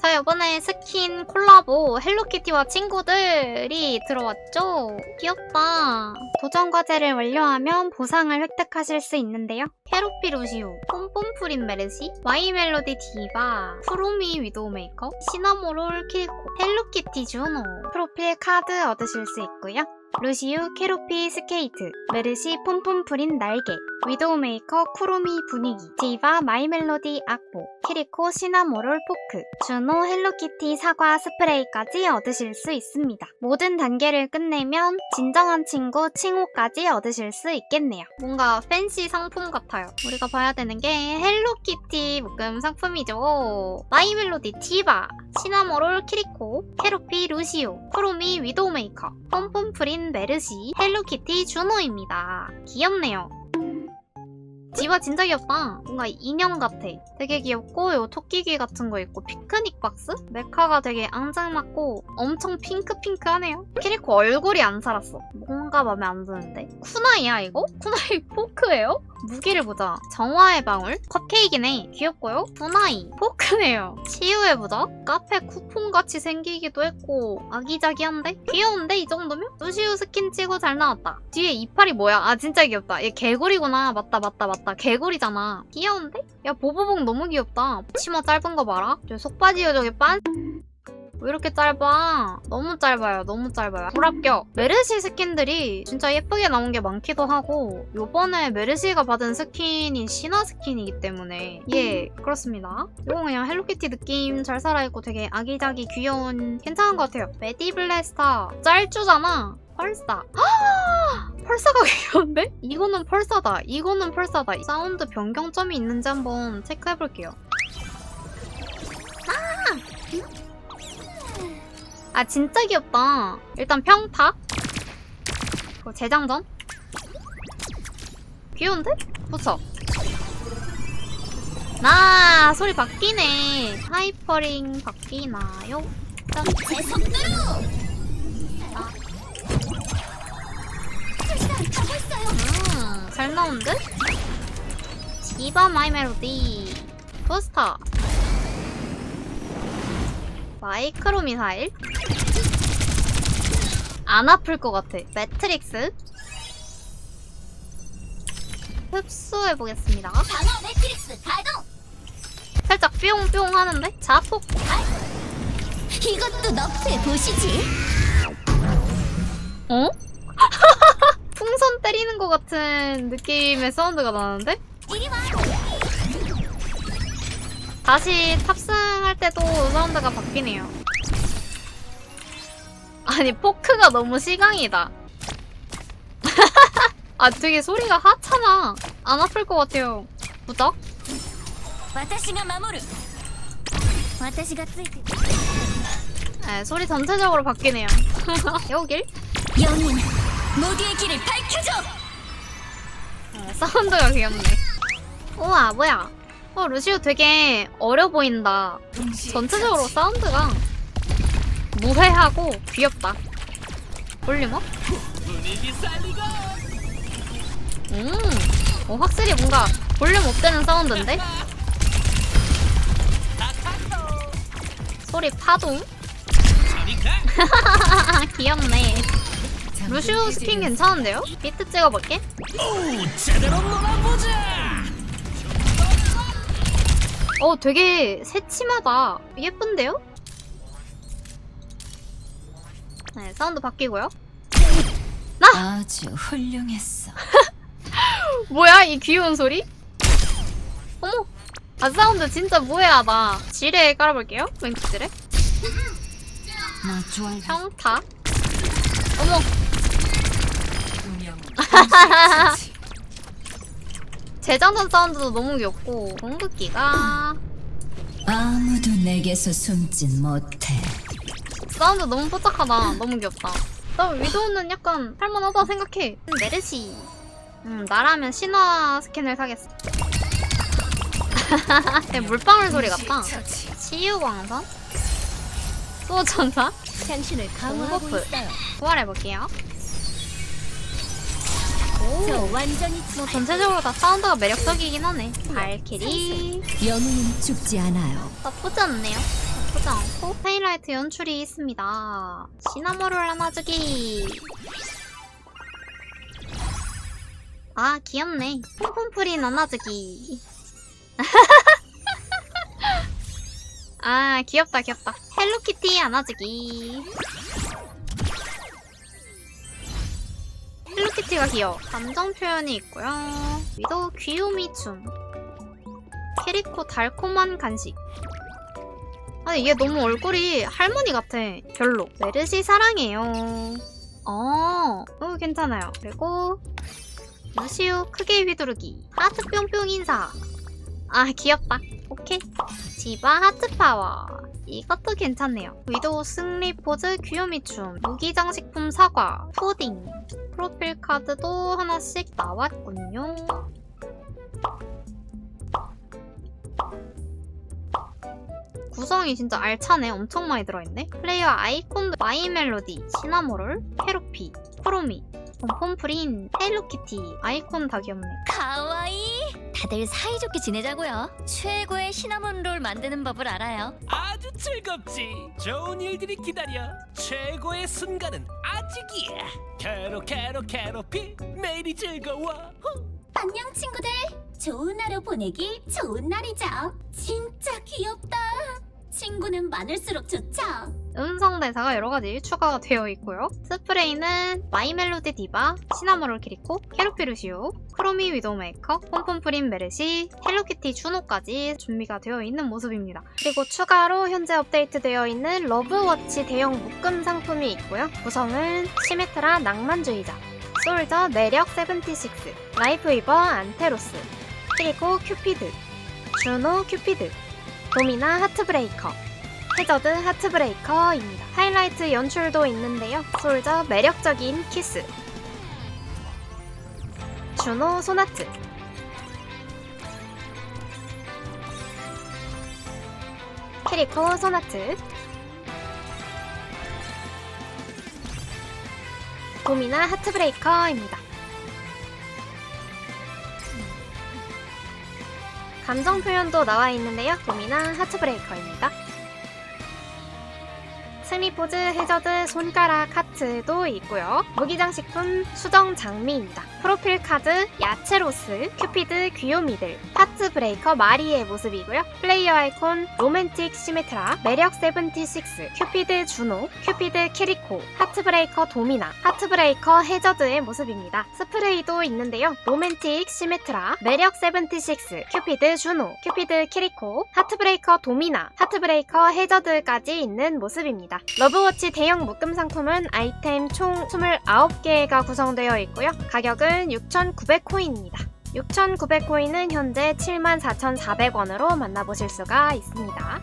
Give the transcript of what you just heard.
자, 이번에 스킨 콜라보 헬로키티와 친구들이 들어왔죠? 귀엽다. 도전 과제를 완료하면 보상을 획득하실 수 있는데요. 캐로피 루시오, 뽐뽐프린 메르시, 와이 멜로디 디바, 프로미 위도우메이커, 시나모롤 키코, 헬로키티 주노, 프로필 카드 얻으실 수 있고요. 루시우 캐로피 스케이트, 메르시 폼폼프린 날개, 위도우메이커 쿠로미 분위기, 디바 마이 멜로디 악보, 키리코 시나모롤 포크, 주노 헬로키티 사과 스프레이까지 얻으실 수 있습니다. 모든 단계를 끝내면 진정한 친구 칭호까지 얻으실 수 있겠네요. 뭔가 팬시 상품 같아요. 우리가 봐야 되는 게 헬로키티 묶음 상품이죠. 마이 멜로디 디바, 시나모롤 키리코, 캐로피 루시오, 쿠로미 위도우메이커, pompom프린 메르시, 헬로키티 주노입니다. 귀엽네요. 디바 진짜 귀엽다. 뭔가 인형 같아. 되게 귀엽고 요 토끼귀 같은 거 있고 피크닉 박스? 메카가 되게 앙증맞고 엄청 핑크핑크하네요. 키리코 얼굴이 안 살았어. 뭔가 마음에 안 드는데. 쿠나이야 이거? 쿠나이 포크예요? 무기를 보자. 정화의 방울? 컵케이크네. 귀엽고요. 쿠나이. 포크네요. 치유의 부적? 카페 쿠폰같이 생기기도 했고 아기자기한데? 귀여운데 이 정도면? 루시우 스킨 치고 잘 나왔다. 뒤에 이빨이 뭐야? 아 진짜 귀엽다. 얘 개구리구나. 맞다 맞다 맞다. 개구리잖아. 귀여운데? 야 보보봉 너무 귀엽다. 치마 짧은 거 봐라. 저 속바지 요정에 빤... 왜 이렇게 짧아? 너무 짧아요. 너무 짧아요. 불합격. 메르시 스킨들이 진짜 예쁘게 나온 게 많기도 하고 요번에 메르시가 받은 스킨이 신화 스킨이기 때문에 예 그렇습니다. 이건 그냥 헬로키티 느낌 잘 살아있고 되게 아기자기 귀여운 괜찮은 것 같아요. 메디 블래스터 짤주잖아. 펄사. 펄사가 귀여운데? 이거는 펄사다. 이거는 펄사다. 사운드 변경점이 있는지 한번 체크해볼게요. 아 진짜 귀엽다. 일단 평타. 그리고 재장전. 귀여운데? 붙여. 나 소리 바뀌네. 하이퍼링 바뀌나요? 짠. 제 속도로! 음, 잘 나온데? 디바 마이 멜로디. 부스터. 마이크로 미사일. 안 아플 것 같아. 매트릭스. 흡수해보겠습니다. 방어 매트릭스 가동! 살짝 뿅뿅 하는데? 자폭. 이것도 너프해 보시지. 어? 풍선 때리는 것 같은 느낌의 사운드가 나는데? 다시 탑승할 때도 사운드가 바뀌네요. 아니, 포크가 너무 시강이다. 아, 되게 소리가 하찮아. 안 아플 것 같아요. 무적? 私が守る。私がついてる。 네, 소리 전체적으로 바뀌네요. 여길? 4人、모두의 길을 밝혀줘! 어, 사운드가 귀엽네. 우와, 뭐야. 어, 루시오 되게 어려 보인다. 전체적으로 사운드가 무해하고 귀엽다. 볼륨업? 음, 어, 확실히 뭔가 볼륨 업 되는 사운드인데? 소리 파동? 귀엽네. 루시오 스킨 괜찮은데요? 비트 찍어볼게. 제대로 놀아보자! 어, 되게 새침하다. 예쁜데요? 네, 사운드 바뀌고요. 아주 훌륭했어. 뭐야, 이 귀여운 소리? 어머, 아, 사운드 진짜 무해하다. 지뢰 깔아볼게요. 왼쪽 지뢰. 나 좋아해. 평타. 어머, 재장전 사운드도 너무 귀엽고, 공급기가. 아무도 내게서 숨진 못해. 사운드 너무 뽀짝하다. 너무 귀엽다. 나 위도우는 약간 할만하다 생각해. 음, 메르시. 음, 나라면 신화 스킨을 사겠어. 물방울 소리 같다. 치유광선? 수호천사? 당신을 강화하고 있어요. 부활해볼게요. 저 완전히 뭐 전체적으로 다 사운드가 매력적이긴 하네. 발키리. 영웅은 죽지 않아요. 나쁘지 않네요. 나쁘지 않고 하이라이트 연출이 있습니다. 시나모롤 하나 주기. 아 귀엽네. 폼폼프린 하나 주기. 아 귀엽다 귀엽다. 헬로키티 하나 주기. 헬로키티가 귀여워. 감정 표현이 있고요. 위도 귀요미 춤. 캐리코 달콤한 간식. 아니 얘 너무 얼굴이 할머니 같아. 별로. 메르시 사랑해요. 어, 어 괜찮아요. 그리고 루시우 크게 휘두르기. 하트 뿅뿅 인사. 아 귀엽다. 오케이. 디바 하트 파워. 이것도 괜찮네요. 위도우 승리 포즈 귀요미 춤. 무기장식품 사과. 푸딩. 프로필 카드도 하나씩 나왔군요. 구성이 진짜 알차네. 엄청 많이 들어있네. 플레이어 아이콘도 마이 멜로디, 시나모롤, 헤로피, 프로미, 폼폼프린, 헬로키티. 아이콘 다 귀엽네. 가와이 다들 사이좋게 지내자고요. 최고의 시나몬 롤 만드는 법을 알아요. 아주 즐겁지. 좋은 일들이 기다려. 최고의 순간은 아직이야. 캐로 캐로 캐로피 매일이 즐거워. 후. 안녕 친구들. 좋은 하루 보내기 좋은 날이죠. 진짜 귀엽다 친구는 많을수록 좋죠 음성 대사가 여러 가지 추가가 되어 있고요. 스프레이는 마이 멜로디 디바, 시나모롤 키리코, 캐로피루시오, 크로미 위도메이커, 폼폼프린 메르시, 헬로키티 주노까지 준비가 되어 있는 모습입니다. 그리고 추가로 현재 업데이트되어 있는 러브워치 대형 묶음 상품이 있고요. 구성은 시메트라 낭만주의자, 솔저 매력 76, 라이프 이버 안테로스, 그리고 큐피드, 주노 큐피드, 도미나 하트브레이커, 해저드 하트브레이커입니다. 하이라이트 연출도 있는데요. 솔저 매력적인 키스. 주노 소나트. 캐리코 소나트. 도미나 하트브레이커입니다. 감정 표현도 나와 있는데요. 도미나 하트브레이커입니다. 승리 포즈, 해저드, 손가락, 하트도 있고요. 무기장식품, 수정 장미입니다. 프로필 카드, 야채로스, 큐피드, 귀요미들, 하트 브레이커 마리의 모습이고요. 플레이어 아이콘, 로맨틱 시메트라, 매력 76, 큐피드 주노, 큐피드 키리코, 하트 브레이커 도미나, 하트 브레이커 해저드의 모습입니다. 스프레이도 있는데요. 로맨틱 시메트라, 매력 76, 큐피드 주노, 큐피드 키리코, 하트 브레이커 도미나, 하트 브레이커 해저드까지 있는 모습입니다. 러브워치 대형 묶음 상품은 아이템 총 29개가 구성되어 있고요. 가격은 6,900코인입니다. 6,900코인은 현재 74,400원으로 만나보실 수가 있습니다.